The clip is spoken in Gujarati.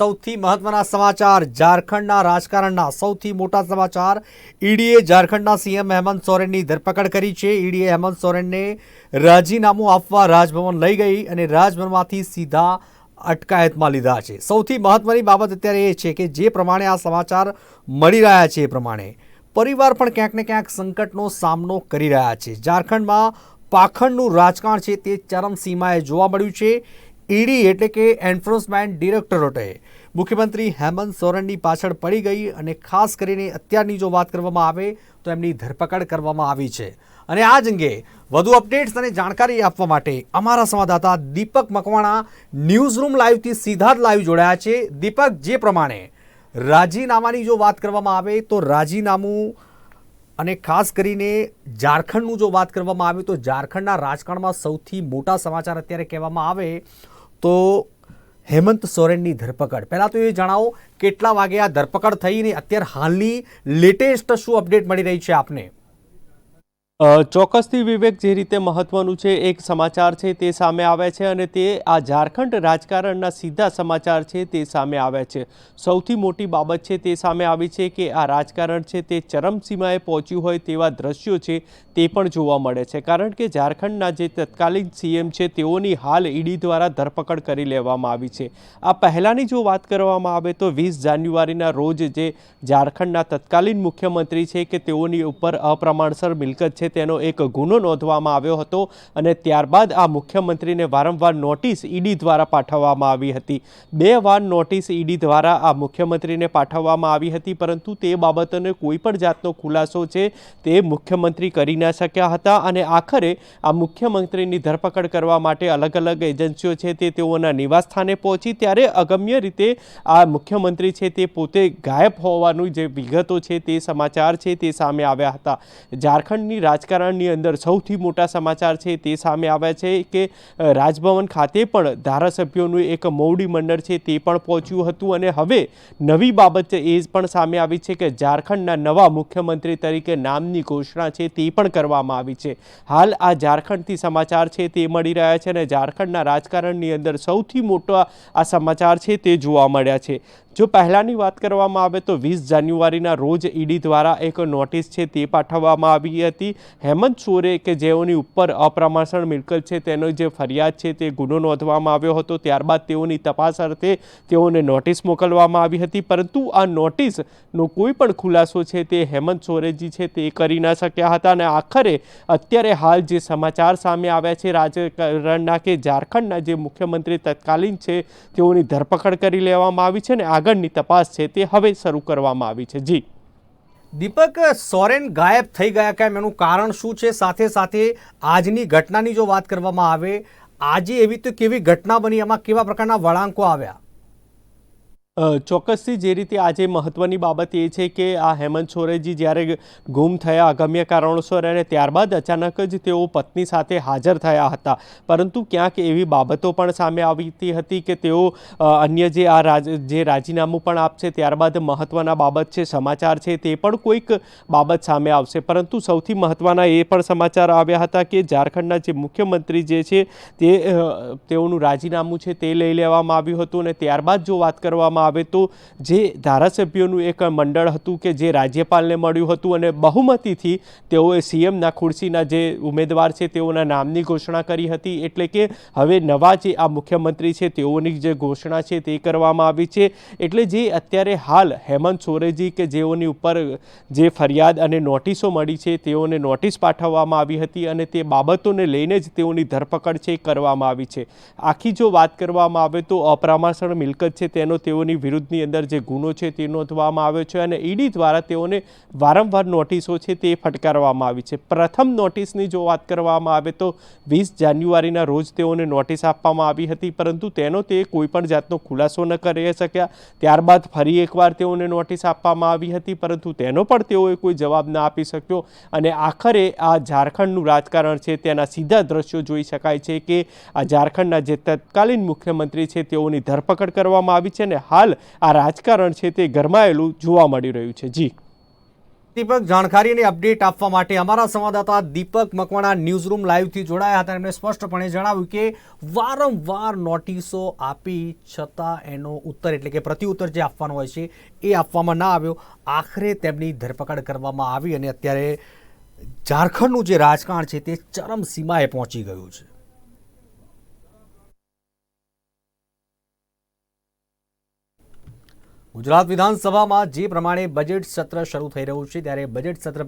સૌથી મહત્વના સમાચાર ઝારખંડના રાજકારણના સૌથી મોટા સમાચાર. ઈડીએ ઝારખંડના સીએમ હેમંત સોરેનની ધરપકડ કરી છે. ઈડીએ હેમંત સોરેનને રાજીનામું આપવા રાજભવન લઈ ગઈ અને રાજભવનમાંથી સીધા અટકાયતમાં લીધા છે. સૌથી મહત્વની બાબત અત્યારે એ છે કે જે પ્રમાણે આ સમાચાર મળી રહ્યા છે એ પ્રમાણે પરિવાર પણ ક્યાંક ને ક્યાંક સંકટનો સામનો કરી રહ્યા છે. ઝારખંડમાં પાખંડનું રાજકારણ છે તે ચરમસીમાએ જોવા મળ્યું છે. ઈડી એટલે કે એન્ફોર્સમેન્ટ ડિરેક્ટરોટે. મુખ્યમંત્રી હેમંત સોરેનની પાછળ પડી ગઈ અને ખાસ કરીને અત્યારની જો વાત કરવામાં આવે તો એમની ધરપકડ કરવામાં આવી છે. અને આ જ અંગે વધુ અપડેટ્સ અને જાણકારી આપવા માટે અમારા સંવાદદાતા દીપક મકવાણા ન્યૂઝ રૂમ લાઈવથી સીધા જ લાઈવ જોડાયા છે. દીપક, જે પ્રમાણે રાજીનામાની જો વાત કરવામાં આવે તો રાજીનામું અને ખાસ કરીને ઝારખંડનું જો વાત કરવામાં આવે તો ઝારખંડના રાજકારણમાં સૌથી મોટા સમાચાર અત્યારે કહેવામાં આવે તો હેમંત સોરેનની ધરપકડ. પહેલાં તો એ જણાવો, કેટલા વાગે આ ધરપકડ થઈ ને અત્યારે હાલની લેટેસ્ટ શું અપડેટ મળી રહી છે આપને? ચોક્કસથી વિવેક જે રીતે મહત્વનું છે, એક સમાચાર છે તે સામે આવે છે અને તે આ ઝારખંડ રાજકારણના સીધા સમાચાર છે તે સામે આવે છે. સૌથી મોટી બાબત છે તે સામે આવી છે કે આ રાજકારણ છે તે ચરમસીમાએ પહોંચ્યું હોય તેવા દ્રશ્યો છે તે પણ જોવા મળે છે. કારણ કે ઝારખંડના જે તત્કાલીન સીએમ છે તેઓની હાલ ઈડી દ્વારા ધરપકડ કરી લેવામાં આવી છે. આ પહેલાંની જો વાત કરવામાં આવે તો વીસ જાન્યુઆરીના રોજ જે ઝારખંડના તત્કાલીન મુખ્યમંત્રી છે કે તેઓની ઉપર અપ્રમાણસર મિલકત છે તેનો એક ગુનો નોંધવામાં આવ્યો હતો અને ત્યારબાદ આ મુખ્યમંત્રીને વારંવાર નોટિસ ઈડી દ્વારા પાઠવવામાં આવી હતી. બે વાર નોટિસ ઈડી દ્વારા આ મુખ્યમંત્રીને પાઠવવામાં આવી હતી, પરંતુ તે બાબતોને કોઈ પણ જાતનો ખુલાસો છે તે મુખ્યમંત્રી કરી ન શક્યા હતા અને આખરે આ મુખ્યમંત્રીની ધરપકડ કરવા માટે અલગ અલગ એજન્સીઓ છે તે તેઓના નિવાસસ્થાને પહોંચી. ત્યારે અગમ્ય રીતે આ મુખ્યમંત્રી છે તે પોતે ગાયબ હોવાનું જે વિગતો છે તે સમાચાર છે તે સામે આવ્યા હતા. ઝારખંડની રાજકારણની અંદર સૌથી મોટા સમાચાર છે તે સામે આવ્યા છે કે રાજભવન ખાતે પણ ધારાસભ્યોનું એક મોવડી મંડળ છે તે પણ પહોંચ્યું હતું અને હવે નવી બાબત એ પણ સામે આવી છે કે ઝારખંડના નવા મુખ્યમંત્રી તરીકે નામની ઘોષણા છે તે પણ કરવામાં આવી છે. હાલ આ ઝારખંડથી સમાચાર છે તે મળી રહ્યા છે અને ઝારખંડના રાજકારણની અંદર સૌથી મોટા આ સમાચાર છે તે જોવા મળ્યા છે. જો પહેલાંની વાત કરવામાં આવે તો વીસ જાન્યુઆરીના રોજ ઈડી દ્વારા એક નોટિસ છે તે પાઠવવામાં આવી હતી હેમંત સોરે કે જેઓની ઉપર અપ્રમાણસર મિલકત છે તેનો જે ફરિયાદ છે તે ગુનો નોંધવામાં આવ્યો હતો, ત્યારબાદ તેઓની તપાસ અર્થે તેઓને નોટિસ મોકલવામાં આવી હતી. પરંતુ આ નોટિસનો કોઈ પણ ખુલાસો છે તે હેમંત સોરેજી છે તે કરી ન શક્યા હતા અને આખરે અત્યારે હાલ જે સમાચાર સામે આવ્યા છે, રાજકારણના કે ઝારખંડના જે મુખ્યમંત્રી તત્કાલીન છે તેઓની ધરપકડ કરી લેવામાં આવી છે અને આગળની તપાસ છે તે હવે શરૂ કરવામાં આવી છે. જી. દીપક, સોરેન ગાયબ થઈ ગયા કેમ? એનું કારણ શું છે? સાથે સાથે આજની ઘટનાની જો વાત કરવામાં આવે, આજે એવી તો કેવી ઘટના બની? એમાં કેવા પ્રકારના વળાંકો આવ્યા? ચોક્કસથી જે રીતે આજે મહત્ત્વની બાબત એ છે કે આ હેમંત સોરેજી જ્યારે ગુમ થયા અગમ્ય કારણોસર અને ત્યારબાદ અચાનક જ તેઓ પત્ની સાથે હાજર થયા હતા. પરંતુ ક્યાંક એવી બાબતો પણ સામે આવતી હતી કે તેઓ અન્ય જે આ રાજ, જે રાજીનામું પણ આપશે, ત્યારબાદ મહત્વના બાબત છે, સમાચાર છે, તે પણ કોઈક બાબત સામે આવશે. પરંતુ સૌથી મહત્ત્વના એ પણ સમાચાર આવ્યા હતા કે ઝારખંડના જે મુખ્યમંત્રી જે છે તે તેઓનું રાજીનામું છે તે લઈ લેવામાં આવ્યું હતું અને ત્યારબાદ જો વાત કરવામાં આવે તો જે ધારાસભ્યોનું એક મંડળ હતું કે જે રાજ્યપાલને મળ્યું હતું અને બહુમતીથી તેઓએ સીએમના ખુરશીના જે ઉમેદવાર છે તેઓના નામની ઘોષણા કરી હતી. એટલે કે હવે નવા જે આ મુખ્યમંત્રી છે તેઓની જે ઘોષણા છે તે કરવામાં આવી છે. એટલે જે અત્યારે હાલ હેમંત સોરેજી કે જેઓની ઉપર જે ફરિયાદ અને નોટિસો મળી છે તેઓને નોટિસ પાઠવવામાં આવી હતી અને તે બાબતોને લઈને જ તેઓની ધરપકડ છે કરવામાં આવી છે. આખી જો વાત કરવામાં આવે તો અપ્રામાસણ મિલકત છે તેનો તેઓની વિરુદ્ધની અંદર જે ગુનો છે તે નોંધવામાં આવ્યો છે અને ઈડી દ્વારા તેઓને વારંવાર નોટિસો છે તે ફટકારવામાં આવી છે. પ્રથમ નોટિસની જો વાત કરવામાં આવે તો વીસ જાન્યુઆરીના રોજ તેઓને નોટિસ આપવામાં આવી હતી, પરંતુ તેનો તે કોઈપણ જાતનો ખુલાસો ન કરી શક્યા. ત્યારબાદ ફરી એકવાર તેઓને નોટિસ આપવામાં આવી હતી, પરંતુ તેનો પણ તેઓએ કોઈ જવાબ ના આપી શક્યો. અને આખરે આ ઝારખંડનું રાજકારણ છે તેના સીધા દ્રશ્યો જોઈ શકાય છે કે આ ઝારખંડના જે તત્કાલીન મુખ્યમંત્રી છે તેઓની ધરપકડ કરવામાં આવી છે અને હાલ આ રાજકારણ છે તે ગરમાયેલું જોવા મળી રહ્યું છે. જી. દીપક જાણકારીની અપડેટ આપવા માટે અમારા સંવાદદાતા દીપક મકવાણા ન્યૂઝ રૂમ લાઈવથી જોડાયા હતા. એમણે સ્પષ્ટપણે જણાવ્યું કે વારંવાર નોટિસો આપી છતાં એનો ઉત્તર એટલે કે પ્રત્યુત્તર જે આપવાનો હોય છે એ આપવામાં ના આવ્યો. આખરે તેમની ધરપકડ કરવામાં આવી અને અત્યારે ઝારખંડનું જે રાજકારણ છે તે ચરમસીમાએ પહોંચી ગયું છે. ગુજરાત વિધાનસભામાં જે પ્રમાણે બજેટ સત્ર શરૂ થઈ રહ્યું છે ત્યારે બજેટ સત્ર